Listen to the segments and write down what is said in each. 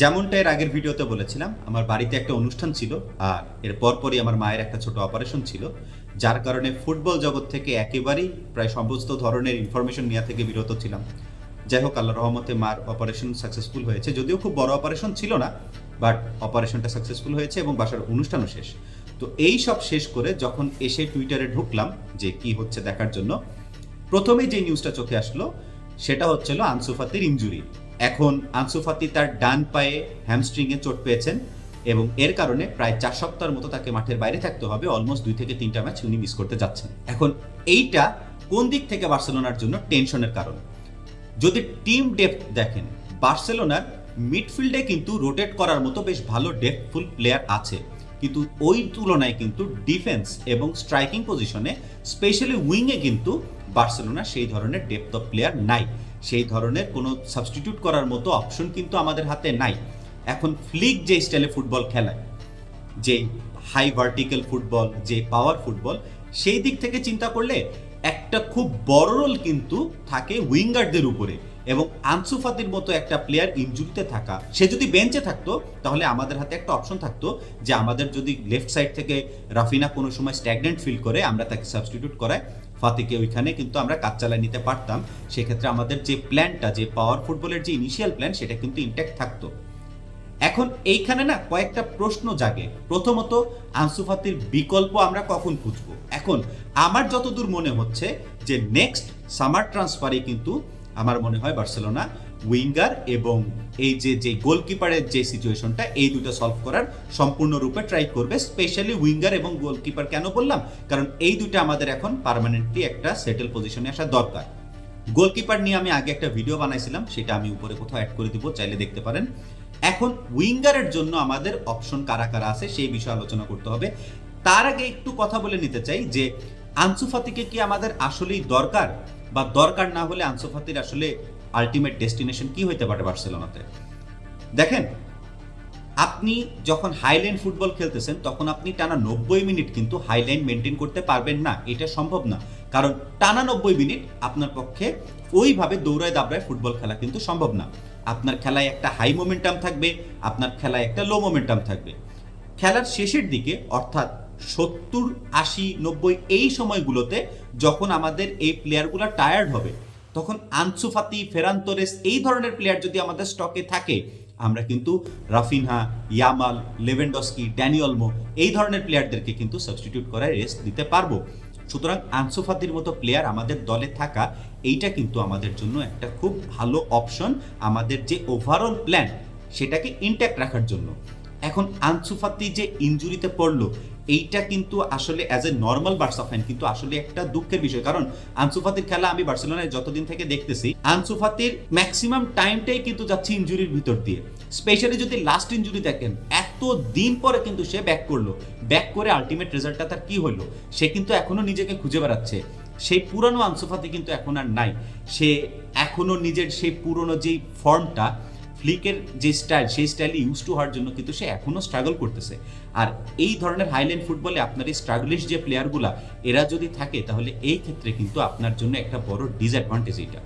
যেমনটা এর আগের ভিডিওতে বলেছিলাম, আমার বাড়িতে একটা অনুষ্ঠান ছিল আর এর পরপরই আমার মায়ের একটা ছোট অপারেশন ছিল, যার কারণে ফুটবল জগৎ থেকে একেবারেই প্রায় সমস্ত ধরনের ইনফরমেশন নেওয়া থেকে বিরত ছিলাম। যাই হোক আল্লাহ রহমতে মার অপারেশন সাকসেসফুল হয়েছে, যদিও খুব বড় অপারেশন ছিল না বাট অপারেশনটা সাকসেসফুল হয়েছে এবং বাসার অনুষ্ঠানও শেষ। তো এই সব শেষ করে যখন এসে টুইটারে ঢুকলাম যে কি হচ্ছে দেখার জন্য, প্রথমেই যে নিউজটা চোখে আসলো, সেটা হচ্ছিল আনসুফাতির ইনজুরি এখন আনসুফাতি তার ডান পায়ে হ্যামস্ট্রিংয়ে চোট পেয়েছেন এবং এর কারণে প্রায় চার সপ্তাহের মতো তাকে মাঠের বাইরে থাকতে হবে। অলমোস্ট দুই থেকে তিনটা ম্যাচ উনি মিস করতে যাচ্ছেন। এখন এইটা কোন দিক থেকে বার্সেলোনার জন্য টেনশনের কারণ? যদি টিম ডেপথ দেখেন, বার্সেলোনার মিডফিল্ডে কিন্তু রোটেট করার মতো বেশ ভালো ডেপথফুল প্লেয়ার আছে। কিন্তু ওই তুলনায় কিন্তু ডিফেন্স এবং স্ট্রাইকিং পজিশনে স্পেশালি উইংয়ে কিন্তু বার্সেলোনা সেই ধরনের ডেপথ অফ প্লেয়ার নাই। সেই ধরনের কোনো সাবস্টিটিউট করার মতো অপশন কিন্তু আমাদের হাতে নাই। এখন ফ্লিক যে স্টাইলে ফুটবল খেলায়, যে হাই ভার্টিক্যাল ফুটবল যে পাওয়ার ফুটবল সেই দিক থেকে চিন্তা করলে একটা খুব বড় রোল কিন্তু থাকে উইঙ্গারদের উপরে এবং আনসুফাতির মতো একটা প্লেয়ার ইনজুরিতে থাকা। সে যদি বেঞ্চে থাকতো, তাহলে আমাদের হাতে একটা অপশন থাকতো যে আমাদের যদি লেফট সাইড থেকে রাফিনা কোনো সময় স্ট্যাগনেন্ট ফিল করে, আমরা তাকে সাবস্টিটিউট করাই ফাতিকে ওইখানে কিন্তু আমরা কাজ চালায় নিতে পারতাম। সেক্ষেত্রে আমাদের যে প্ল্যানটা যে পাওয়ার ফুটবলের যে ইনিশিয়াল প্ল্যান সেটা কিন্তু ইনট্যাক্ট থাকতো। এখন এইখানে না কয়েকটা প্রশ্ন জাগে। প্রথমত আনসুফাতির বিকল্প আমরা কখন খুঁজব? এখন আমার যতদূর মনে হচ্ছে যে নেক্সট সামার ট্রান্সফারে কিন্তু আমার মনে হয় বার্সেলোনা উইঙ্গার এবং এই যে যে গোলকিপারের যে সিচুয়েশনটা, এই দুটো সলভ করার সম্পূর্ণরূপে ট্রাই করবে স্পেশালি উইঙ্গার এবং গোলকিপার কেন বললাম? কারণ এই দুটো আমাদের এখন পার্মানেন্টলি একটা সেটেল পজিশনে আসা দরকার। গোলকিপার নিয়ে আমি আগে একটা ভিডিও বানাইছিলাম, সেটা আমি উপরে কোথাও অ্যাড করে দিব, চাইলে দেখতে পারেন। এখন উইঙ্গারের জন্য আমাদের অপশন কারা কারা আছে, সেই বিষয়ে আলোচনা করতে হবে। তার আগে একটু কথা বলে নিতে চাই যে আনসুফাতিকে কি আমাদের আসলেই দরকার? বা দরকার না হলে আনসুফাতির আসলে আলটিমেট ডেস্টিনেশন কি হইতে পারে বার্সেলোনাতে? দেখেন, আপনি যখন হাইলাইন ফুটবল খেলতেছেন, তখন আপনি টানা নব্বই মিনিট কিন্তু হাইলাইন মেনটেন করতে পারবেন না। এটা সম্ভব না। কারণ টানা নব্বই মিনিট আপনার পক্ষে ওইভাবে দৌড়ায় দাবড়ায় ফুটবল খেলা কিন্তু সম্ভব না। আপনার খেলায় একটা হাই মোমেন্টাম থাকবে, আপনার খেলায় একটা লো মোমেন্টাম থাকবে। খেলার শেষের দিকে, অর্থাৎ সত্তর, আশি, নব্বই এই সময়গুলোতে যখন আমাদের এই প্লেয়ারগুলো টায়ার্ড হবে তখন আনসুফাতি ফেরান্তোরেস এই ধরনের প্লেয়ার যদি আমাদের স্টকে থাকে, আমরা কিন্তু রাফিনহা, ইয়ামাল, লেভেন্ডস্কি ড্যানিয়লমো এই ধরনের প্লেয়ারদেরকে কিন্তু সাবস্টিটিউট করায় রেস্ট দিতে পারব। সুতরাং আনসুফাতির মতো প্লেয়ার আমাদের দলে থাকা, এইটা কিন্তু আমাদের জন্য একটা খুব ভালো অপশন আমাদের যে ওভারঅল প্ল্যান সেটাকে ইনট্যাক্ট রাখার জন্য। এখন আনসুফাতি যে ইনজুরিতে পড়ল এইটা কিন্তু আসলে as a normal Barca fan কিন্তু আসলে একটা দুঃখের বিষয়। কারণ আনসুফাতির খেলা আমি বার্সেলোনায় যতদিন থেকে দেখতেছি আনসুফাতির ম্যাক্সিমাম টাইমটাই কিন্তু যাচ্ছে ইনজুরির ভিতর দিয়ে। স্পেশালি যদি লাস্ট ইঞ্জুরি দেখেন এত দিন পরে কিন্তু সে ব্যাক করল। ব্যাক করে আলটিমেট রেজাল্টটা তার কি হলো? সে কিন্তু এখনও নিজেকে খুঁজে বেড়াচ্ছে। সেই পুরানো আনসুফাতি কিন্তু এখন আর নাই। সে এখনও নিজের সেই পুরনো যেই ফর্মটা ফ্লিকের যে স্টাইল, সেই স্টাইলে ইউজ টু হওয়ার জন্য কিন্তু সে এখনও স্ট্রাগল করতেছে। আর এই ধরনের হাইল্যান্ড ফুটবলে আপনার এই স্ট্রাগলিশ যে প্লেয়ারগুলা এরা যদি থাকে, তাহলে এই ক্ষেত্রে কিন্তু আপনার জন্য একটা বড় ডিসঅ্যাডভান্টেজ এইটা।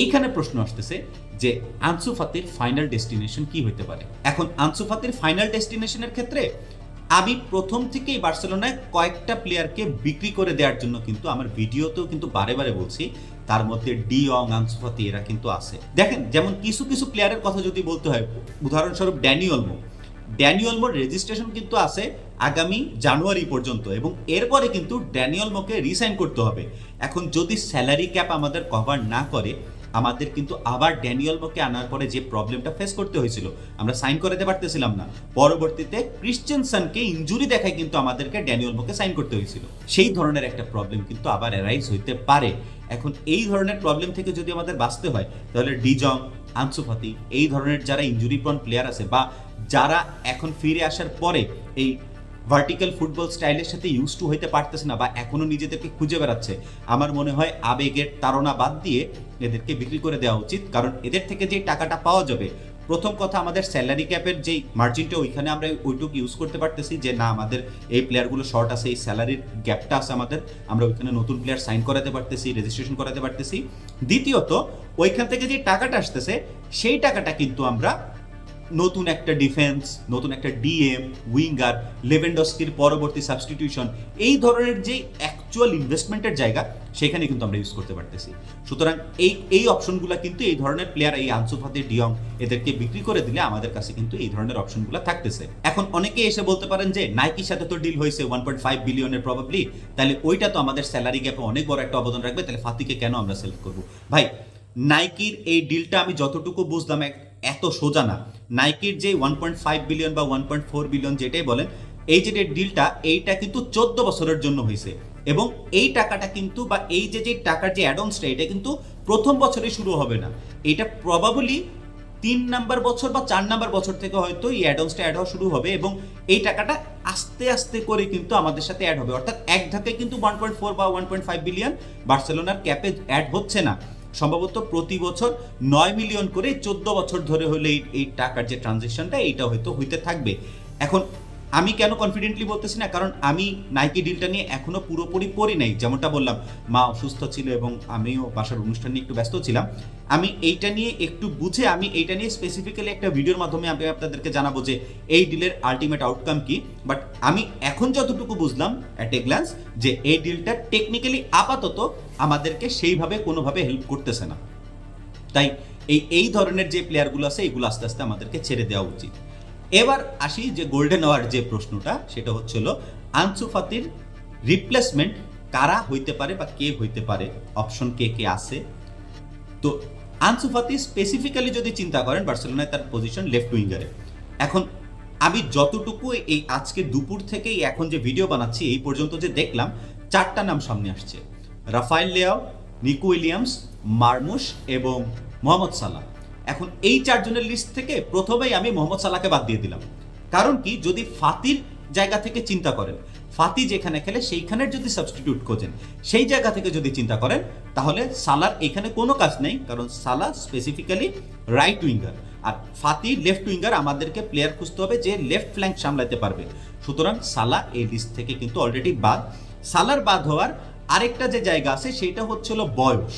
এইখানে প্রশ্ন আসতেছে যে আনসু ফাতির ফাইনাল ডেস্টিনেশন কি হতে পারে? এখন আনসু ফাতির ফাইনাল ডেস্টিনেশনের ক্ষেত্রে আমি প্রথম থেকেই বার্সেলোনায় কয়েকটা প্লেয়ারকে বিক্রি করে দেওয়ার জন্য কিন্তু আমার ভিডিওতেও কিন্তু বারে বারে বলছি তার মধ্যে ডি অং আনসুফাতি এরা কিন্তু আছে। দেখেন, যেমন কিছু কিছু প্লেয়ারের কথা যদি বলতে হয়, উদাহরণস্বরূপ ড্যানিয়লমো ড্যানিয়লমোর রেজিস্ট্রেশন কিন্তু আছে আগামী জানুয়ারি পর্যন্ত এবং এরপরে কিন্তু ড্যানিয়লমোকে রিসাইন করতে হবে। এখন যদি স্যালারি ক্যাপ আমাদের কভার না করে আমাদের কিন্তু আবার ড্যানিয়েলমোকে আনার পরে যে প্রবলেমটা ফেস করতে হয়েছিল, আমরা সাইন করাতে পারতেছিলাম না। পরবর্তীতে ক্রিশ্চিয়ানসনকে ইনজুরি দেখায় কিন্তু আমাদেরকে ড্যানিয়েলমোকে সাইন করতে হয়েছিল। সেই ধরনের একটা প্রবলেম কিন্তু আবার অ্যারাইজ হইতে পারে। এখন এই ধরনের প্রবলেম থেকে যদি আমাদের বাঁচতে হয়, তাহলে ডিজং আনসুফাতি, এই ধরনের যারা ইনজুরি প্রন প্লেয়ার আছে বা যারা এখন ফিরে আসার পরে এই ভার্টিক্যাল ফুটবল স্টাইলের সাথে ইউজ টু হইতে পারতেছে না বা এখনও নিজেদেরকে খুঁজে বেড়াচ্ছে। আমার মনে হয় আবেগের তাড়না বাদ দিয়ে এদেরকে বিক্রি করে দেওয়া উচিত, কারণ এদের থেকে যে টাকাটা পাওয়া যাবে, প্রথম কথা আমাদের স্যালারি ক্যাপের যেই মার্জিনটা ওইখানে আমরা ওইটুকু ইউজ করতে পারতেছি যে, না, আমাদের এই প্লেয়ারগুলো শর্ট আছে, এই স্যালারির গ্যাপটা আছে আমাদের, আমরা ওইখানে নতুন প্লেয়ার সাইন করাতে পারতেছি রেজিস্ট্রেশন করাতে পারতেছি। দ্বিতীয়ত, ওইখান থেকে যে টাকাটা আসতেছে, সেই টাকাটা কিন্তু আমরা নতুন একটা ডিফেন্স নতুন একটা ডিএম উইঙ্গার লেভেন্ডস্কির পরবর্তী সাবস্টিটিউশন এই ধরনের যে অ্যাকচুয়াল ইনভেস্টমেন্টের জায়গা, সেখানে কিন্তু আমরা ইউজ করতে পারতেছি। সুতরাং এই এই অপশনগুলো কিন্তু এই ধরনের প্লেয়ার এই আনসুফাতি ডিয়ং এদেরকে বিক্রি করে দিলে আমাদের কাছে কিন্তু এই ধরনের অপশনগুলো থাকতেছে। এখন অনেকে এসে বলতে পারেন যে নাইকির সাথে তো ডিল হয়েছে ওয়ান পয়েন্ট ফাইভ বিলিয়নের প্রবাবলি তাহলে ওইটা তো আমাদের স্যালারি গ্যাপে অনেক বড় একটা অবদান রাখবে, তাহলে ফাতিকে কেন আমরা সেলেক্ট করব? ভাই নাইকির এই ডিলটা আমি যতটুকু বুঝলাম এত সোজা না। নাইকির যে ওয়ান পয়েন্ট ফাইভ বিলিয়ন বা ওয়ান পয়েন্ট ফোর বিলিয়ন যেটাই বলেন, এই যে ডিলটা এইটা কিন্তু চোদ্দ বছরের জন্য হয়েছে। এবং এই টাকাটা কিন্তু বা এই যে যে টাকার যে অ্যাডন্সটা এটা কিন্তু প্রথম বছরে শুরু হবে না। এটা প্রবাবলি তিন নাম্বার বছর বা চার নাম্বার বছর থেকে হয়তো এই অ্যাডন্সটা অ্যাড হওয়া শুরু হবে এবং এই টাকাটা আস্তে আস্তে করে কিন্তু আমাদের সাথে অ্যাড হবে। অর্থাৎ এক ধাপে কিন্তু ওয়ান পয়েন্ট ফোর বা ওয়ান পয়েন্ট ফাইভ বিলিয়ন বার্সেলোনার ক্যাপে অ্যাড হচ্ছে না। সম্ভবত প্রতি বছর নয় মিলিয়ন করে চোদ্দ বছর ধরে হলে এই টাকার যে ট্রানজেকশনটা এইটা হয়তো হইতে থাকবে। এখন আমি কেন কনফিডেন্টলি বলতেছি না? কারণ আমি নাইকি ডিলটা নিয়ে এখনও পুরোপুরি পড়ি নাই, যেমনটা বললাম, মা অসুস্থ ছিল এবং আমিও বাসার অনুষ্ঠান নিয়ে একটু ব্যস্ত ছিলাম। আমি এইটা নিয়ে একটু বুঝে আমি এইটা নিয়ে স্পেসিফিক্যালি একটা ভিডিওর মাধ্যমে আমি আপনাদেরকে জানাব যে এই ডিলের আলটিমেট আউটকাম কি। বাট আমি এখন যতটুকু বুঝলাম অ্যাট এ গ্ল্যান্স যে এই ডিলটা টেকনিক্যালি আপাতত আমাদেরকে সেইভাবে কোনোভাবে হেল্প করতেছে না। তাই এই এই ধরনের যে প্লেয়ারগুলো আছে, এগুলো আস্তে আস্তে আমাদেরকে ছেড়ে দেওয়া উচিত। এবার আসি যে গোল্ডেন আওয়ার যে প্রশ্নটা, সেটা হচ্ছিল আনসু ফাতির রিপ্লেসমেন্ট কারা হইতে পারে বা কে হইতে পারে? অপশন কে কে আছে? তো আনসু ফাতি স্পেসিফিক্যালি যদি চিন্তা করেন, বার্সেলোনায় তার পজিশন লেফট উইঙ্গারে এখন আমি যতটুকু এই আজকে দুপুর থেকেই এখন যে ভিডিও বানাচ্ছি, এই পর্যন্ত যে দেখলাম, চারটা নাম সামনে আসছে। Rafael Leao, Nico Williams, Marmoush এবং মোহাম্মদ সালাহ। এখন এই চারজনের লিস্ট থেকে প্রথমেই আমি মোহাম্মদ সালাহকে বাদ দিয়ে দিলাম। কারণ কি? যদি ফাতির জায়গা থেকে চিন্তা করেন, ফাতি যেখানে খেলে সেইখানের যদি সাবস্টিটিউট খোঁজেন, সেই জায়গা থেকে যদি চিন্তা করেন, তাহলে সালার এখানে কোনো কাজ নেই, কারণ সালা স্পেসিফিক্যালি রাইট উইঙ্গার আর ফাতি লেফট উইঙ্গার আমাদেরকে প্লেয়ার খুঁজতে হবে যে লেফট ফ্ল্যাঙ্ক সামলাতে পারবে। সুতরাং সালা এই লিস্ট থেকে কিন্তু অলরেডি বাদ। সালার বাদ হওয়ার আরেকটা যে জায়গা আছে, সেটা হচ্ছিল বয়স।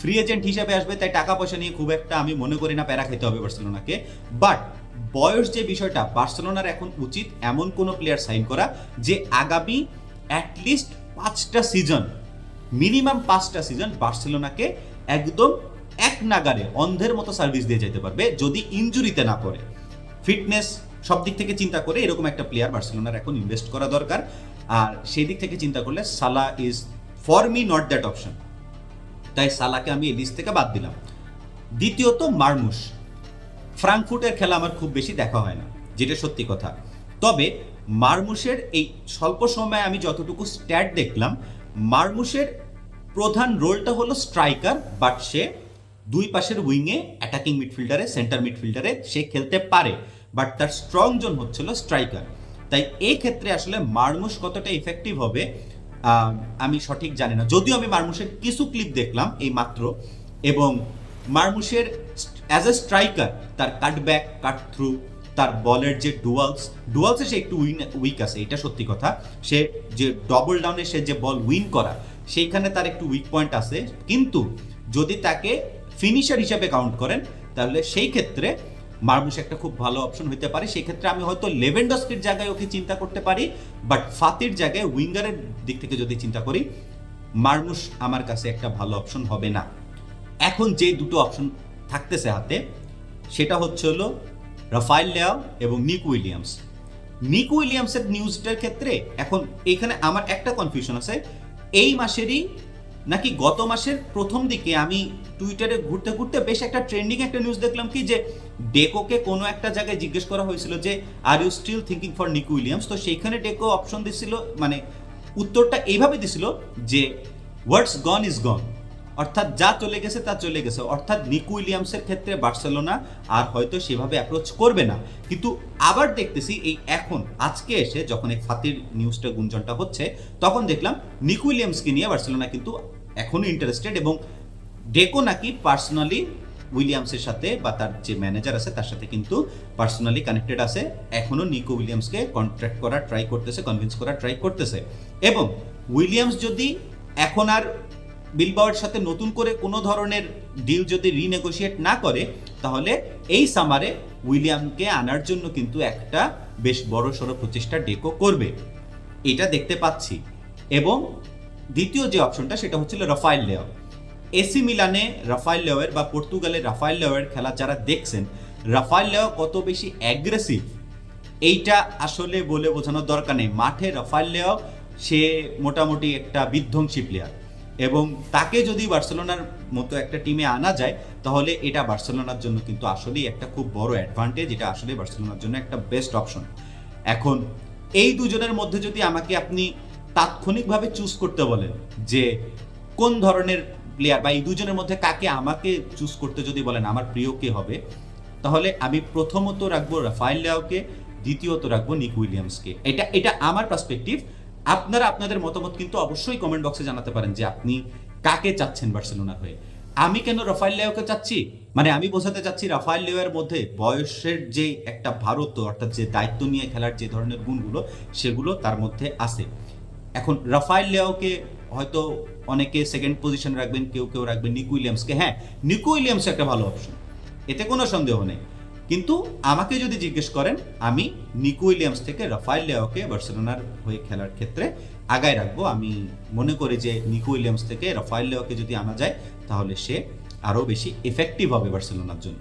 ফ্রি এজেন্ট হিসেবে আসবে, তাই টাকা পয়সা নিয়ে খুব একটা আমি মনে করি না, প্যারা খেতে হবে বার্সেলোনাকে। বাট বয়স যে বিষয়টা, বার্সেলোনার এখন উচিত এমন কোনো প্লেয়ার সাইন করা, যে আগামী অ্যাটলিস্ট পাঁচটা সিজন মিনিমাম পাঁচটা সিজন বার্সেলোনাকে একদম এক নাগারে অন্ধের মতো সার্ভিস দিয়ে যেতে পারবে, যদি ইনজুরিতে না পড়ে। ফিটনেস সব দিক থেকে চিন্তা করে এরকম একটা প্লেয়ার বার্সেলোনার এখন ইনভেস্ট করা দরকার। আর সেই দিক থেকে চিন্তা করলে Salah is for me not that option তাই সালাকে আমি এই লিস্ট থেকে বাদ দিলাম। দ্বিতীয়ত মারমুশ। ফ্রাঙ্কফুটের খেলা আমার খুব বেশি দেখা হয় না, যেটা সত্যি কথা। তবে মারমুশের এই স্বল্প সময়ে আমি যতটুকু স্ট্যাট দেখলাম, মারমুশের প্রধান রোলটা হলো স্ট্রাইকার বাট সে দুই পাশের উইংয়ে অ্যাটাকিং মিডফিল্ডারে সেন্টার মিডফিল্ডারে সে খেলতে পারে বাট তার স্ট্রং জোন হচ্ছিল স্ট্রাইকার তাই এই ক্ষেত্রে আসলে মারমুশ কতটা ইফেক্টিভ হবে আমি সঠিক জানি না। যদিও আমি মারমুশের কিছু ক্লিপ দেখলাম এই মাত্র, এবং মারমুশের অ্যাজ এ স্ট্রাইকার তার কাটব্যাক কাট থ্রু তার বলের যে ডুয়ালস ডুয়ালসে সে একটু উইন উইক আছে, এটা সত্যি কথা। সে যে ডবল ডাউনে সে যে বল উইন করা, সেইখানে তার একটু উইক পয়েন্ট আছে। কিন্তু যদি তাকে ফিনিশার হিসাবে কাউন্ট করেন, তাহলে সেই ক্ষেত্রে মারমুশ একটা খুব ভালো অপশন হতে পারে। সেই ক্ষেত্রে আমি হয়তো লেভেন্ডস্কির জায়গায় ওকে চিন্তা করতে পারি বাট ফাতির জায়গায় উইঙ্গারের দিক থেকে যদি চিন্তা করি, মারমুশ আমার কাছে একটা ভালো অপশন হবে না। এখন যে দুটো অপশন থাকতেছে হাতে, সেটা হচ্ছে হলো রাফায়েল লেয়াও এবং নিক উইলিয়ামস। নিক উইলিয়ামসের নিউজটার ক্ষেত্রে এখন এখানে আমার একটা কনফিউশন আছে। এই মাসেরই নাকি গত মাসের প্রথম দিকে আমি টুইটারে ঘুরতে ঘুরতে বেশ একটা ট্রেন্ডিং একটা নিউজ দেখলাম কি যে ডেকোকে কোনো একটা জায়গায় জিজ্ঞেস করা হয়েছিল যে are you still thinking for Nick Williams তো সেইখানে ডেকো অপশন দিছিল মানে উত্তরটা এইভাবে দিছিল যে হোয়াটস গন ইজ গন অর্থাৎ যা চলে গেছে তা চলে গেছে। অর্থাৎ নিকু উইলিয়ামসের ক্ষেত্রে বার্সেলোনা আর হয়তো সেভাবে অ্যাপ্রোচ করবে না। কিন্তু আবার দেখতেছি এই এখন, আজকে এসে যখন এই ফাতির নিউজটা গুঞ্জনটা হচ্ছে, তখন দেখলাম নিকু উইলিয়ামসকে নিয়ে বার্সেলোনা কিন্তু এখনও ইন্টারেস্টেড এবং ডেকো নাকি পার্সোনালি উইলিয়ামসের সাথে বা তার যে ম্যানেজার আছে তার সাথে কিন্তু পার্সোনালি কানেক্টেড আছে। এখনও নিকো উইলিয়ামসকে কন্ট্রাক্ট করার ট্রাই করতেছে কনভিন্স করার ট্রাই করতেছে। এবং উইলিয়ামস যদি এখন আর বিলবাওয়ার সাথে নতুন করে কোনো ধরনের ডিল যদি রিনেগোশিয়েট না করে, তাহলে এই সামারে উইলিয়ামকে আনার জন্য কিন্তু একটা বেশ বড় সড়ো প্রচেষ্টা ডেকো করবে। এটা দেখতে পাচ্ছি। এবং দ্বিতীয় যে অপশনটা সেটা হচ্ছিল রাফায়েল লেও এসি মিলানে রাফায়েল লেওয়ের বা পর্তুগালের রাফায়েল লেওয়ের খেলা যারা দেখছেন, রাফায়েল লেও কত বেশি অ্যাগ্রেসিভ এইটা আসলে বলে বোঝানোর দরকার নেই। মাঠে রাফায়েল লেও সে মোটামুটি একটা বিধ্বংসী প্লেয়ার এবং তাকে যদি বার্সেলোনার মতো একটা টিমে আনা যায়, তাহলে এটা বার্সেলোনার জন্য কিন্তু আসলেই একটা খুব বড় অ্যাডভান্টেজ এটা আসলে বার্সেলোনার জন্য একটা বেস্ট অপশন এখন, এই দুজনের মধ্যে যদি আমাকে আপনি তাৎক্ষণিকভাবে চুজ করতে বলেন যে কোন ধরনের প্লেয়ার বা এই দুজনের মধ্যে কাকে আমাকে চুজ করতে যদি বলেন, আমার প্রিয় কে হবে, তাহলে আমি প্রথমত রাখব রাফায়েল লেওকে, দ্বিতীয়ত রাখব নিক উইলিয়ামসকে। এটা এটা আমার পার্সপেক্টিভ আপনারা আপনাদের মতামত কিন্তু অবশ্যই কমেন্ট বক্সে জানাতে পারেন যে আপনি কাকে চাচ্ছেন বার্সেলোনার হয়ে। আমি কেন রাফায়েল লেওকে চাচ্ছি? মানে আমি বোঝাতে চাচ্ছি রাফায়েল লেওয়ের মধ্যে বয়সের যে একটা ভারত অর্থাৎ যে দায়িত্ব নিয়ে খেলার যে ধরনের গুণগুলো, সেগুলো তার মধ্যে আছে। এখন রাফায়েল লেওকে হয়তো অনেকে সেকেন্ড পজিশন রাখবেন, কেউ কেউ রাখবেন, নিকু উইলিয়ামসকে। হ্যাঁ নিকু উইলিয়ামস একটা ভালো অপশন এতে কোনো সন্দেহ নেই। কিন্তু আমাকে যদি জিজ্ঞেস করেন, আমি নিকু উইলিয়ামস থেকে রাফায়েল লেওকে বার্সেলোনার হয়ে খেলার ক্ষেত্রে আগায় রাখব। আমি মনে করি যে নিকু উইলিয়ামস থেকে রাফায়েল লেওকে যদি আনা যায়, তাহলে সে আরও বেশি এফেক্টিভ হবে বার্সেলোনার জন্য।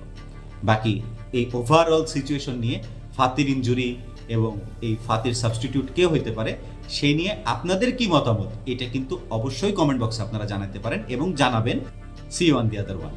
বাকি এই ওভারঅল সিচুয়েশন নিয়ে ফাতির ইনজুরি এবং এই ফাতির সাবস্টিটিউট কে হইতে পারে সেই নিয়ে আপনাদের কি মতামত? এটা কিন্তু অবশ্যই কমেন্ট বক্সে আপনারা জানাতে পারেন এবং জানাবেন। See one the other one